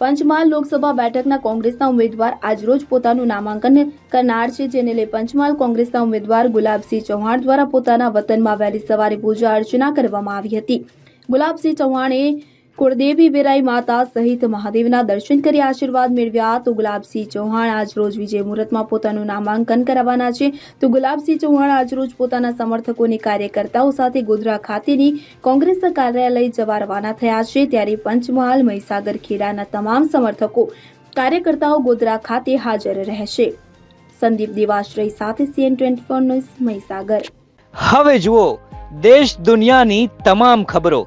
પંચમહાલ લોકસભા બેઠકના કોંગ્રેસના ઉમેદવાર આજરોજ પોતાનું નામાંકન કરનાર છે, જેને લઈ પંચમહાલ કોંગ્રેસના ઉમેદવાર ગુલાબસિંહ ચૌહાણ દ્વારા પોતાના વતનમાં વહેલી સવારે પૂજા અર્ચના કરવામાં આવી હતી. ગુલાબસિંહ ચૌહાણે કુળદેવી વેરાઈ માતા સહિત મહાદેવના દર્શન કરી આશીર્વાદ મેળવ્યા. તો ગુલાબસિંહ ચૌહાણ આજરોજ વિજય મુહૂર્તમાં પોતાનું નામાંકન કરાવવાના છે. તો ગુલાબસિંહ ચૌહાણ આજરોજ પોતાના સમર્થકોની કાર્યકર્તાઓ સાથે ગોધરા ખાતેની કોંગ્રેસ કાર્યાલય જવા રવાના થયા છે. ત્યારે પંચમહાલ, મહીસાગર ખેડાના તમામ સમર્થકો કાર્યકર્તાઓ ગોધરા ખાતે હાજર રહેશે. સંદીપ દેવાશ્રય સાથે સીએન ટ્વેન્ટી ફોર મહીસાગર. હવે જુઓ, દેશ દુનિયાની તમામ ખબરો.